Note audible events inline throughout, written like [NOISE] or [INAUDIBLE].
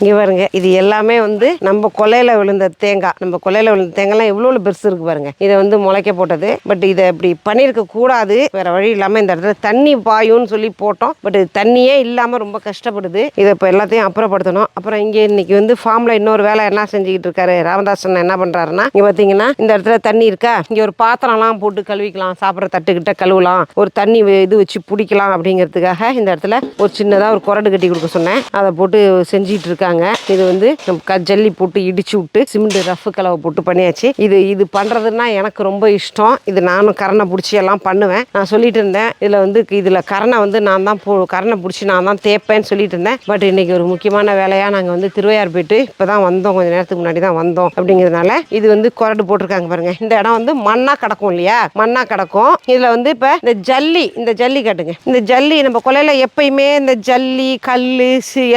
இங்கே பாருங்க இது எல்லாமே வந்து நம்ம கொலையில விழுந்த தேங்காய். நம்ம கொலையில விழுந்த தேங்காய்லாம் எவ்வளோ பெருசு இருக்கு பாருங்க. இதை வந்து முளைக்க போட்டது. பட் இதை இப்படி பண்ணியிருக்க கூடாது. வேற வழி இல்லாமல் இந்த இடத்துல தண்ணி பாயும்னு சொல்லி போட்டோம். பட் தண்ணியே இல்லாமல் ரொம்ப கஷ்டப்படுது. இதை இப்போ எல்லாத்தையும் அப்புறப்படுத்தணும். அப்புறம் இங்கே இன்னைக்கு வந்து ஃபார்மில் இன்னொரு வேலை என்ன செஞ்சுக்கிட்டு இருக்காரு? ராமதாசன் என்ன பண்ணுறாருன்னா இங்கே பார்த்தீங்கன்னா இந்த இடத்துல தண்ணி இருக்கா? இங்கே ஒரு பாத்திரம்லாம் போட்டு கழுவிக்கலாம். சாப்பிட்ற தட்டுக்கிட்ட கழுவலாம். ஒரு தண்ணி இது வச்சு பிடிக்கலாம் அப்படிங்கிறதுக்காக இந்த இடத்துல ஒரு சின்னதாக ஒரு குரடு கட்டி கொடுக்க சொன்னேன். அதை போட்டு செஞ்சுக்கிட்டு இருக்காங்க. இது வந்து நம்ம க ஜல்லி போட்டு இடிச்சு விட்டு சிமெண்ட் ரஃப் கலவை போட்டு பண்ணியாச்சு. இது இது பண்ணுறதுன்னா எனக்கு ரொம்ப இஷ்டம். இது நானும் கரணை பிடிச்சி எல்லாம் பண்ணுவேன். நான் சொல்லிட்டு இருந்தேன். இதில் வந்து இதில் கரணை வந்து நான் தான் போ கரணை பிடிச்சி நான் தான் தேப்பேன்னு சொல்லிட்டு இருந்தேன். பட் இன்னைக்கு ஒரு முக்கியமான வேலையாக நாங்கள் வந்து திருவையார் போயிட்டு இப்போ தான் வந்தோம். கொஞ்சம் நேரத்துக்கு முன்னாடி தான் வந்தோம் அப்படிங்கிறதுனால இது வந்து கொரடு போட்டிருக்காங்க பாருங்க. இந்த இடம் வந்து மண்ணாக கிடக்கும் இல்லையா? மண்ணாக கிடக்கும். இதில் வந்து இப்போ இந்த ஜல்லி இந்த ஜல்லி காட்டுங்க. இந்த ஜல்லி நம்ம கொலையில் எப்பயுமே இந்த ஜல்லி கல்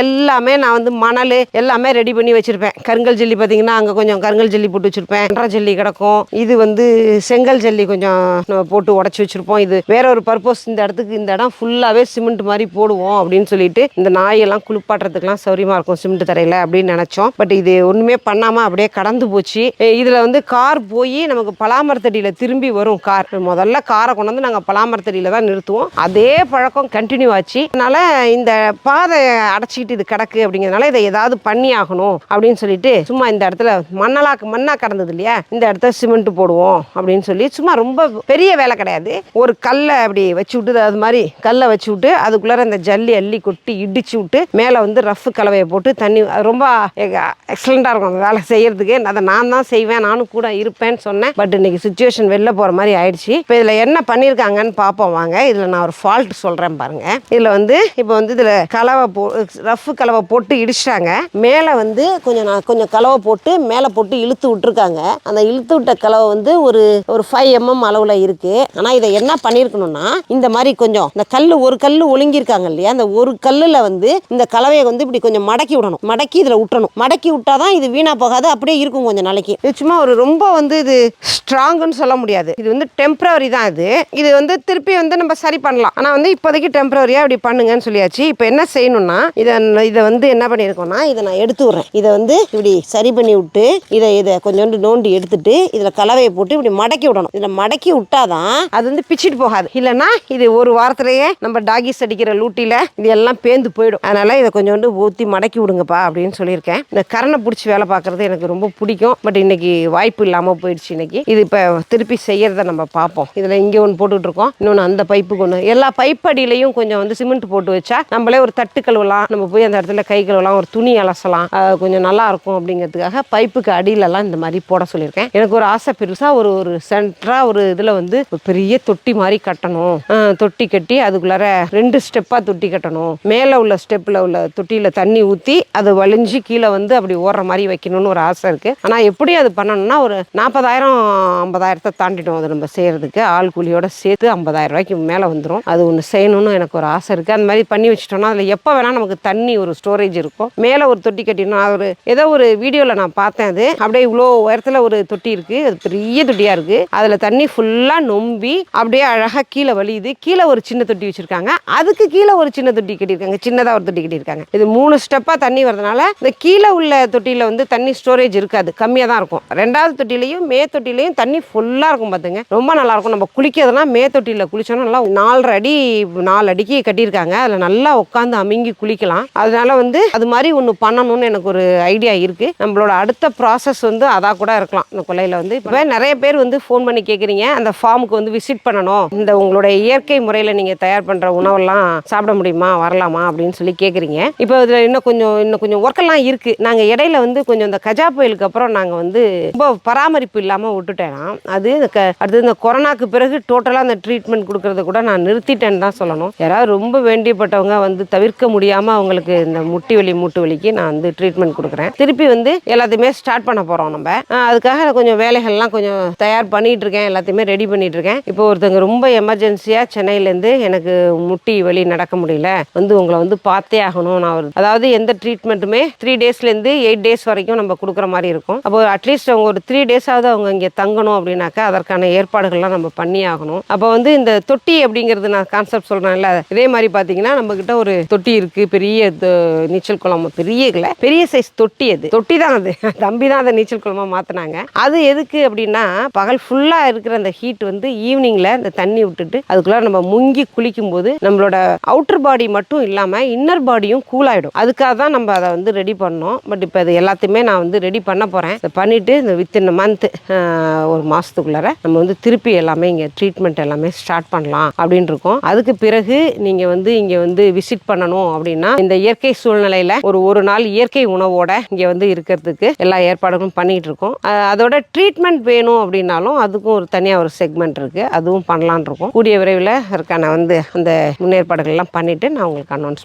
எல்லாமே நான் வந்து மணல் எல்லாமே ரெடி பண்ணி வச்சுருப்பேன். கருங்கல் ஜல்லி பார்த்தீங்கன்னா அங்கே கொஞ்சம் கருங்கல் ஜல்லி போட்டு வச்சுருப்பேன். என்ற ஜல்லி கிடக்கும். இது வந்து செங்கல் ஜல்லி கொஞ்சம் நம்ம போட்டு உடச்சி வச்சுருப்போம். இது வேற ஒரு பர்பஸ் இந்த இடத்துக்கு இந்த இடம் ஃபுல்லாகவே சிமெண்ட் மாதிரி போடுவோம் அப்படின்னு சொல்லிட்டு இந்த நாயெல்லாம் குளிப்பாட்டுறதுக்குலாம் சௌரியமாக இருக்கும் சிமெண்ட் தரையில் அப்படின்னு நினச்சோம். பட் இது ஒன்றுமே பண்ணாமல் அப்படியே கடந்து போச்சு. இதில் வந்து கார் போய் நமக்கு பலாமரத்தடியில் திரும்பி வரும் கார் முதல்ல காரை கொண்டு வந்து நாங்கள் பலாமரத்தடியில் தான் நிறுத்துவோம். அதே பழக்கம் கண்டினியூ ஆச்சு. அதனால் இந்த பாதை அடைச்சிக்கிட்டு இது கிடக்கு அப்படிங்கிறதுனால இதை ஏதாவது பண்ணி ஆகணும் அப்படின்னு சொல்லிட்டு சும்மா இந்த இடத்துல மண்ணலாக்கு மண்ணா கடந்தது இல்லையா? இந்த இடத்துல சிமெண்ட் போடுவோம் அப்படின்னு சொல்லி சும்மா ரொம்ப பெரிய வேலை கிடையாது. ஒரு கல்லை அப்படி வச்சு விட்டு அது மாதிரி கல்லை வச்சு விட்டு அதுக்குள்ளார இந்த ஜல்லி அள்ளி கொட்டி இடிச்சு விட்டு மேலே வந்து ரஃப் கலவையை போட்டு தண்ணி ரொம்ப எக்ஸலண்ட்டாக இருக்கும் அந்த வேலை செய்யறதுக்கு. அதை நான் தான் செய்வேன் நானும் கூட இருப்பேன்னு சொன்னேன். பட் இன்னைக்கு சுச்சுவேஷன் வெளில போகிற மாதிரி ஆயிடுச்சு. இப்போ இதில் என்ன பண்ணியிருக்காங்கன்னு பார்ப்போம் வாங்க. இதில் நான் ஒரு ஃபால்ட் சொல்கிறேன் பாருங்க. இதில் வந்து இப்போ வந்து இதில் கலவை போ ரஃப் கலவை போட்டு இடிச்சிட்டாங்க. மேலே வந்து கொஞ்சம் நான் கொஞ்சம் கலவை போட்டு மேலே போட்டு இழுத்து விட்டுருக்காங்க. அந்த இழுத்து விட்ட கலவை வந்து ஒரு ஒரு ஃபைவ் எம்எம் அளவில் இருக்குது ஆனால் இதை என்ன பண்ணியிருக்கணும்னா இந்த மாதிரி கொஞ்சம் இந்த கல் ஒரு கல் ஒழுங்கியிருக்காங்க இல்லையா? அந்த ஒரு கல்லில் வந்து இந்த கலவையை வந்து இப்படி கொஞ்சம் மடக்கி விடணும். மடக்கி இதில் விட்டணும் மடக்கி விட்டா தான் இது வீணாக போகாது. அப்படியே இருக்கும் கொஞ்சம் நாளைக்கு. இது சும்மா ஒரு ரொம்ப வந்து இது ஸ்ட்ராங்குன்னு சொல்ல முடியாது. இது வந்து டெம்பரவரி தான் இது. இது வந்து திருப்பி வந்து நம்ம சரி பண்ணலாம். ஆனால் வந்து இப்போதைக்கு டெம்பரவரியாக இப்படி பண்ணுங்கன்னு சொல்லியாச்சு. இப்போ என்ன செய்யணும்னா இதை இதை வந்து என்ன பண்ணியிருக்கோம்? போனால் இதை நான் எடுத்து விட்றேன் இதை வந்து இப்படி சரி பண்ணி விட்டு இதை இதை கொஞ்சோண்டு நோண்டி எடுத்துட்டு இதில் கலவையை போட்டு இப்படி மடக்கி விடணும். இதில் மடக்கி விட்டாதான் அது வந்து பிச்சுட்டு போகாது. இல்லைன்னா இது ஒரு வாரத்திலேயே நம்ம டாகிஸ் அடிக்கிற லூட்டியில் இது எல்லாம் பேந்து போயிடும். அதனால் இதை கொஞ்சோண்டு ஊற்றி மடக்கி விடுங்கப்பா அப்படின்னு சொல்லியிருக்கேன். இந்த கரணை பிடிச்சி வேலை பார்க்குறது எனக்கு ரொம்ப பிடிக்கும். பட் இன்னைக்கு வாய்ப்பு இல்லாமல் போயிடுச்சு இன்னைக்கு. இது இப்போ திருப்பி செய்யறத நம்ம பார்ப்போம். இதில் இங்கே ஒன்று போட்டுட்டு இருக்கோம் இன்னொன்று அந்த பைப்புக்கு ஒன்று எல்லா பைப் அடியிலையும் கொஞ்சம் வந்து சிமெண்ட் போட்டு வச்சா நம்மளே ஒரு தட்டு கழுவலாம். நம்ம போய் அந்த இடத்துல கை கழுவலாம் ஒரு துணி அலசலாம். கொஞ்சம் நல்லா இருக்கும் அப்படிங்கிறதுக்காக பைப்புக்கு அடியிலலாம் இந்த மாதிரி போட சொல்லியிருக்கேன். எனக்கு ஒரு ஆசை பெருசாக ஒரு ஒரு சென்டராக ஒரு இதில் வந்து பெரிய தொட்டி மாதிரி கட்டணும். தொட்டி கட்டி அதுக்குள்ளார ரெண்டு ஸ்டெப்பாக தொட்டி கட்டணும். மேலே உள்ள ஸ்டெப்பில் உள்ள தொட்டியில் தண்ணி ஊற்றி அது வலிஞ்சு கீழே வந்து அப்படி ஓடுற மாதிரி வைக்கணும்னு ஒரு ஆசை இருக்குது ஆனால் எப்படி அது பண்ணணும்னா ஒரு நாற்பதாயிரம் ஐம்பதாயிரத்தை தாண்டிடும் அது நம்ம செய்கிறதுக்கு ஆள் கூலியோட சேர்த்து ஐம்பதாயிரம் ரூபாய்க்கு மேலே வந்துடும் அது ஒன்று செய்யணும்னு எனக்கு ஒரு ஆசை இருக்குது அந்த மாதிரி பண்ணி வச்சிட்டோம்னா அதில் எப்போ வேணால் நமக்கு தண்ணி ஒரு ஸ்டோரேஜ் இருக்கும். மேலே ஒரு தொட்டி கட்டிடணும். ஒரு ஏதோ ஒரு வீடியோவில் நான் பார்த்தேன் அது. அப்படியே இவ்வளோ உயரத்தில் ஒரு தொட்டி இருக்குது அது பெரிய தொட்டியாக இருக்குது அதில் தண்ணி ஃபுல்லாக நொம்பி அப்படியே அழகாக கீழே வலியுது கீழே ஒரு சின்ன தொட்டி வச்சுருக்காங்க. அதுக்கு கீழே ஒரு சின்ன தொட்டி கட்டியிருக்காங்க. சின்னதாக ஒரு தொட்டி கட்டியிருக்காங்க. இது மூணு ஸ்டெப்பாக தண்ணி வரதுனால இந்த கீழே உள்ள தொட்டியில் வந்து தண்ணி ஸ்டோரேஜ் இருக்காது. கம்மியாக தான் இருக்கும். ரெண்டாவது தொட்டிலையும் மே தொட்டிலையும் தண்ணி ஃபுல்லாக இருக்கும் பார்த்துங்க ரொம்ப நல்லாயிருக்கும் நம்ம குளிக்கிறதுனா மே தொட்டியில் குளிச்சோம்னா நல்லா நாலரை அடி நாலு அடிக்கு கட்டியிருக்காங்க. அதில் நல்லா உட்காந்து அமுங்கி குளிக்கலாம். அதனால வந்து அது மாதிரி ஒன்று பண்ணணும்னு எனக்கு ஒரு ஐடியா இருக்கு. நம்மளோட அடுத்த ப்ராசஸ் வந்து அதாக கூட இருக்கலாம். இந்த கொலையில் வந்து இப்போ நிறைய பேர் வந்து ஃபோன் பண்ணி கேட்குறீங்க அந்த ஃபார்முக்கு வந்து விசிட் பண்ணணும். இந்த உங்களோட இயற்கை முறையில் நீங்கள் தயார் பண்ணுற உணவெல்லாம் சாப்பிட முடியுமா? வரலாமா? அப்படின்னு சொல்லி கேட்குறீங்க இப்போ இதில் இன்னும் கொஞ்சம் இன்னும் கொஞ்சம் ஒர்க்கெல்லாம் இருக்குது நாங்கள் இடையில வந்து கொஞ்சம் இந்த கஜா புயலுக்கு அப்புறம் நாங்கள் வந்து ரொம்ப பராமரிப்பு இல்லாமல் விட்டுட்டேன்னா அது இந்த க அடுத்தது இந்த கொரோனாக்கு பிறகு டோட்டலாக அந்த ட்ரீட்மெண்ட் கொடுக்கறத கூட நான் நிறுத்திட்டேன்னு தான் சொல்லணும். யாராவது ரொம்ப வேண்டியப்பட்டவங்க வந்து தவிர்க்க முடியாமல் அவங்களுக்கு இந்த முட்டி வலி மூட்டு வலிக்கு நான் வந்து ட்ரீட்மெண்ட் கொடுக்குறேன். திருப்பி வந்து எல்லாத்தையுமே ஸ்டார்ட் பண்ண போகிறோம் நம்ம. அதுக்காக கொஞ்சம் வேலைகள்லாம் கொஞ்சம் தயார் பண்ணிகிட்டு இருக்கேன் எல்லாத்தையுமே ரெடி பண்ணிட்டு இருக்கேன் இப்போ ஒருத்தங்க ரொம்ப எமர்ஜென்சியாக சென்னையிலேருந்து எனக்கு முட்டி வலி நடக்க முடியல. வந்து உங்களை வந்து பார்த்தே ஆகணும். நான் ஒரு அதாவது எந்த ட்ரீட்மெண்ட்டுமே த்ரீ டேஸ்லேருந்து எயிட் டேஸ் வரைக்கும் நம்ம கொடுக்குற மாதிரி இருக்கும். அப்போ அட்லீஸ்ட் அவங்க ஒரு த்ரீ டேஸாவது அவங்க இங்கே தங்கணும் அப்படின்னாக்கா அதற்கான ஏற்பாடுகள்லாம் நம்ம பண்ணி ஆகணும். அப்போ வந்து இந்த தொட்டி அப்படிங்கிறது நான் கான்செப்ட் சொல்கிறேன்ல இதே மாதிரி பார்த்தீங்கன்னா நம்மக்கிட்ட ஒரு தொட்டி இருக்குது பெரிய நீச்சல் குளம் பெரிய இல்லை பெரிய சைஸ் தொட்டி அது. தொட்டி தான் அது. [LAUGHS] தம்பி தான் அதை நீச்சல் குளமாக மாற்றினாங்க அது எதுக்கு அப்படின்னா பகல் ஃபுல்லாக இருக்கிற அந்த ஹீட் வந்து ஈவினிங்கில் இந்த தண்ணி விட்டுட்டு அதுக்குள்ளே நம்ம முங்கி குளிக்கும் போது நம்மளோட அவுட்டர் பாடி மட்டும் இல்லாமல் இன்னர் பாடியும் கூல் ஆகிடும் அதுக்காக தான் நம்ம அதை வந்து ரெடி பண்ணோம். பட் இப்போ அது எல்லாத்தையுமே நான் வந்து ரெடி பண்ண போகிறேன் இதை பண்ணிவிட்டு இந்த வித்தின் மந்த் ஒரு மாதத்துக்குள்ளார நம்ம வந்து திருப்பி எல்லாமே இங்கே ட்ரீட்மெண்ட் எல்லாமே ஸ்டார்ட் பண்ணலாம் அப்படின்னு இருக்கோம். அதுக்கு பிறகு நீங்கள் வந்து இங்கே வந்து விசிட் பண்ணணும் அப்படின்னா இந்த இயற்கை சூழ்நிலையில் ஒரு ஒரு நாள் இயற்கை உணவோட இங்கே வந்து இருக்கிறதுக்கு எல்லா ஏற்பாடுகளும் பண்ணிட்டு இருக்கோம். அதோட ட்ரீட்மெண்ட் வேணும் அப்படின்னாலும் அதுக்கும் ஒரு தனியாக ஒரு செக்மெண்ட் இருக்குது அதுவும் பண்ணலான் இருக்கோம். கூடிய விரைவில் இருக்கான வந்து அந்த முன்னேற்பாடுகள்லாம் பண்ணிவிட்டு நான் உங்களுக்கு அனௌன்ஸ்